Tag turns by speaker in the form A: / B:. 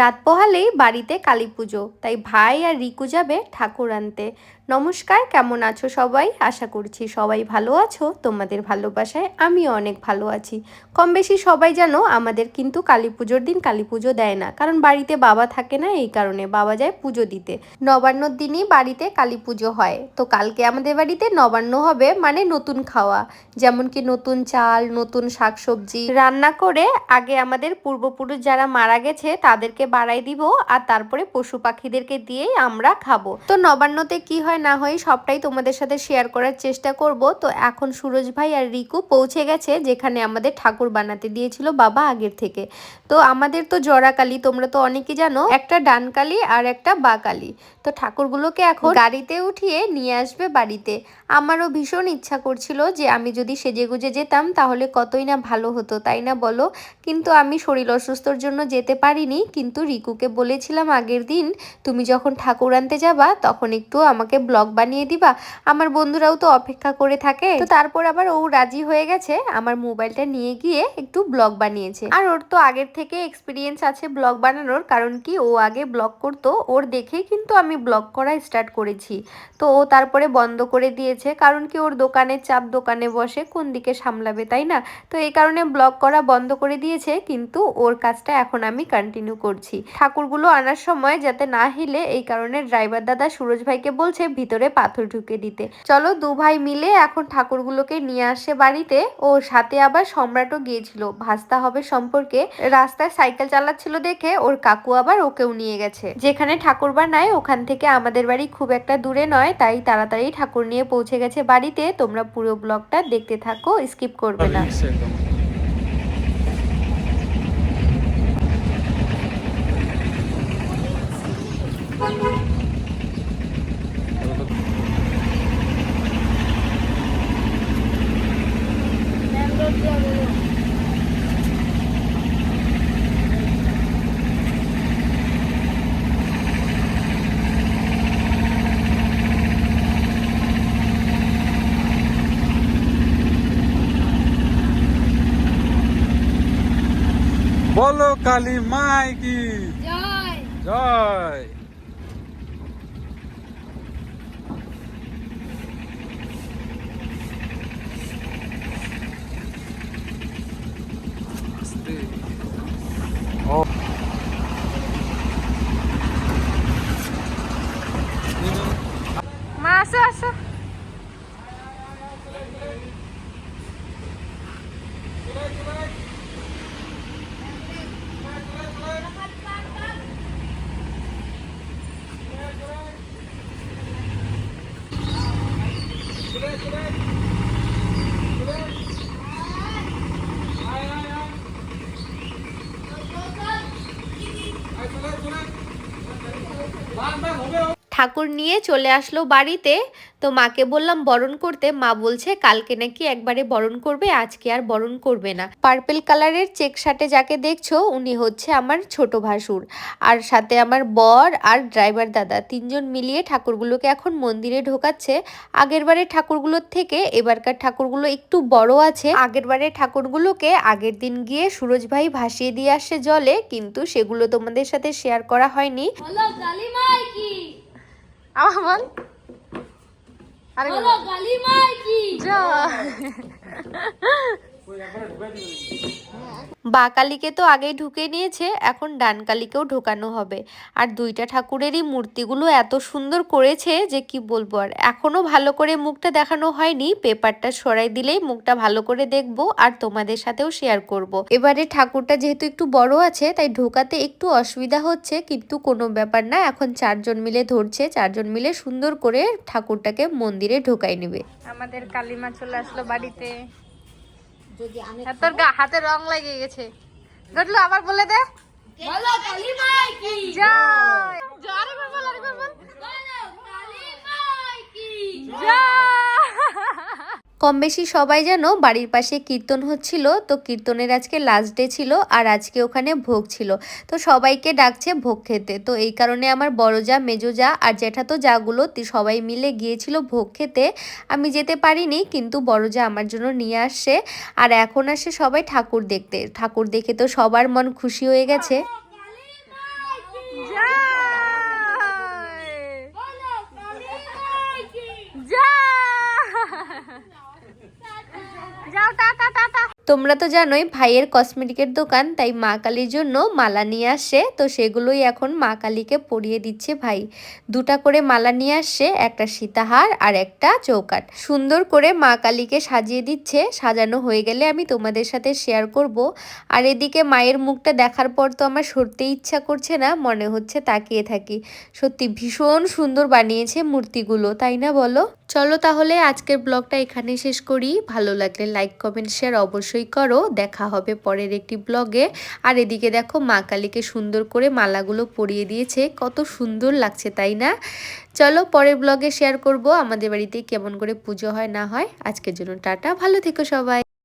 A: রাত পোহালেই বাড়িতে কালী পুজো। তাই ভাই আর রিকু যাবে ঠাকুর আনতে। নমস্কার, কেমন আছো সবাই? আশা করছি সবাই ভালো আছো। তোমাদের ভালোবাসায় আমিও অনেক ভালো আছি। কম বেশি সবাই জানো, আমাদের কিন্তু কালী পুজোর দিন কালী পুজো দেয় না। কারণ বাড়িতে বাবা থাকে না, এই কারণে বাবা যায় পুজো দিতে। নবান্নর দিনই বাড়িতে কালী পুজো হয়। তো কালকে আমাদের বাড়িতে নবান্ন হবে মানে নতুন খাওয়া। যেমন কি নতুন চাল, নতুন শাকসবজি। রান্না করে আগে আমাদের পূর্বপুরুষ যারা মারা গেছে, তাদেরকে বাড়াই দিব আর তারপরে পশু পাখিদেরকে দিয়েই আমরা খাব। তো নবান্নতে কি হয় না হয় সবটাই তোমাদের সাথে শেয়ার করার চেষ্টা করব। তো এখন সুরজ ভাই আর রিকু পৌঁছে গেছে, যেখানে আমাদের ঠাকুর বানাতে দিয়েছিল বাবা আগের থেকে। তো আমাদের তো জরাকালী, তোমরা তো অনেকে জানো, একটা ডানকালি আর একটা বাকালি। তো ঠাকুরগুলোকে এখন গাড়িতে উঠিয়ে নিয়ে আসবে বাড়িতে। আমারও ভীষণ ইচ্ছা করছিল যে আমি যদি সেজে গুজে যেতাম তাহলে কতই না ভালো হতো, তাই না বলো? কিন্তু আমি শরীর অসুস্থর জন্য যেতে পারিনি কিন্তু রিকুকে বলেছিলাম আগের দিন, তুমি যখন ঠাকুর আনতে যাবা, তখন একটু আমাকে ব্লগ বানিয়ে দিবা। আমার বন্ধুরাও তো অপেক্ষা করে থাকে। তো তারপর আবার ও রাজি হয়ে গেছে, আমার মোবাইলটা নিয়ে গিয়ে একটু ব্লগ বানিয়েছে। আর ওর তো আগের থেকে এক্সপিরিয়েন্স আছে ব্লগ বানানোর, কারণ কি ও আগে ব্লগ করতো, ওর দেখেই কিন্তু আমি ব্লগ করা স্টার্ট করেছি। তো ও তারপরে বন্ধ করে দিয়েছে, কারণ কি ওর দোকানের চাপ দোকানে বসে কোন দিকে সামলাবে, তাই না? তো এই কারণে ব্লগ করা বন্ধ করে দিয়েছে, কিন্তু ওর কাজটা এখন আমি কন্টিনিউ করছি। ঠাকুরগুলো আনার সময় যাতে না হিলে, এই কারণে ড্রাইভার দাদা সুরজ ভাইকে বলছে ভিতরে পাথর ঢুকে দিতে। চলো দু ভাই মিলে এখন ঠাকুরগুলোকে নিয়ে আসে বাড়িতে। ও সাথে আবার সম্রাটও গিয়েছিল। ভাস্তা হবে সম্পর্কে রাস্তায় সাইকেল চালাচ্ছিল দেখে ওর কাকু আবার ওকেও নিয়ে গেছে। যেখানে ঠাকুর বানায়, ওখান থেকে আমাদের বাড়ি খুব একটা দূরে নয়, তাই তাড়াতাড়ি ঠাকুর নিয়ে পৌঁছে গেছে বাড়িতে। তোমরা পুরো ব্লগটা দেখতে থাকো, স্কিপ করবে না।
B: বলো কালী মাই কি?
C: জয়।
B: জয়।
C: আসো আসো
A: ঠাকুর নিয়ে চলে আসলো বাড়িতে। তো মাকে বললাম, বরণ করতে। মা বলছে, কালকে নাকি একবারে বরণ করবে, আজকে আর বরণ করবে না। পার্পেল কালারের চেক শার্টে যাকে দেখছ, উনি হচ্ছে আমার ছোট ভাসুর। আর সাথে আমার বর আর ড্রাইভার দাদা, তিনজন মিলিয়ে ঠাকুরগুলোকে এখন মন্দিরে ঢোকাচ্ছে। আগেরবারে ঠাকুরগুলোর থেকে এবারকার ঠাকুরগুলো একটু বড় আছে। আগেরবারে ঠাকুরগুলোকে আগের দিন গিয়ে সুরজ ভাই ভাসিয়ে দিয়ে আসে জলে, কিন্তু সেগুলো তোমাদের সাথে শেয়ার করা হয়নি।
C: কি?
A: আমার বল। আরে
C: গালি মাই কি?
A: কালীকে তো আগেই ঢুকে নিয়েছে, এখন ডান কালীকেও ঢোকানো হবে। আর দুইটা ঠাকুরেরই মূর্তিগুলো এত সুন্দর করেছে যে কি বলব আর। এখনও ভালো করে মুখটা দেখানো হয়নি, পেপারটা সরাই দিলেই মুখটা ভালো করে দেখব আর তোমাদের সাথেও শেয়ার করব। এবারে ঠাকুরটা যেহেতু একটু বড় আছে, তাই ঢোকাতে একটু অসুবিধা হচ্ছে, কিন্তু কোনো ব্যাপার না, এখন চারজন মিলে ধরছে, চারজন মিলে সুন্দর করে ঠাকুরটাকে মন্দিরে ঢোকাই নেবে।
C: আমাদের কালিমা চলে আসলো বাড়িতে। আর তোর গা হাতে রং লেগে গেছে। গটলু আবার বলে দে। বলো কালিমা কি জয়। জয় বল আরেকবার বল বলো কালিমা কি জয়।
A: কম বেশি সবাই যেন বাড়ির পাশে কীর্তন হচ্ছিল। তো কীর্তনের আজকে লাস্ট ডে ছিল আর আজকে ওখানে ভোগ ছিল। তো সবাইকে ডাকছে ভোগ খেতে। তো এই কারণে আমার বড় যা, মেজো যা আর জ্যাঠা তো যাগুলো সবাই মিলে গিয়েছিল ভোগ খেতে। আমি যেতে পারিনি কিন্তু বড় যা আমার জন্য নিয়ে আসছে। আর এখন আসে সবাই ঠাকুর দেখতে। ঠাকুর দেখে তো সবার মন খুশি হয়ে গেছে।
C: เจ้าตาตาตาตา
A: তোমরা তো জানোই ভাইয়ের কসমেটিকের দোকান, তাই মা কালীর জন্য মালা নিয়ে আসে। তো সেগুলোই এখন মা কালীকে পরিয়ে দিচ্ছে ভাই। দুটা করে মালা নিয়ে আসছে একটা সীতাহার আর একটা চৌকাট সুন্দর করে মা কালীকে সাজিয়ে দিচ্ছে। সাজানো হয়ে গেলে আমি তোমাদের সাথে শেয়ার করব। আর এদিকে মায়ের মুখটা দেখার পর তো আমার সরতে ইচ্ছা করছে না, মনে হচ্ছে তাকিয়ে থাকি। সত্যি ভীষণ সুন্দর বানিয়েছে মূর্তিগুলো, তাই না বলো? চলো তাহলে আজকের ব্লগটা এখানে শেষ করি। ভালো লাগলে লাইক কমেন্ট শেয়ার অবশ্যই করো, দেখা হবে পরের একটি ব্লগে। আর এদিকে দেখো মা কালীকে সুন্দর করে মালাগুলো পরিয়ে দিয়েছে, কত সুন্দর লাগছে, তাই না? চলো পরের ব্লগে শেয়ার করব, আমাদের বাড়িতে কেমন করে পুজো হয় না হয়। আজকের জন্য টাটা, ভালো থেকো সবাই।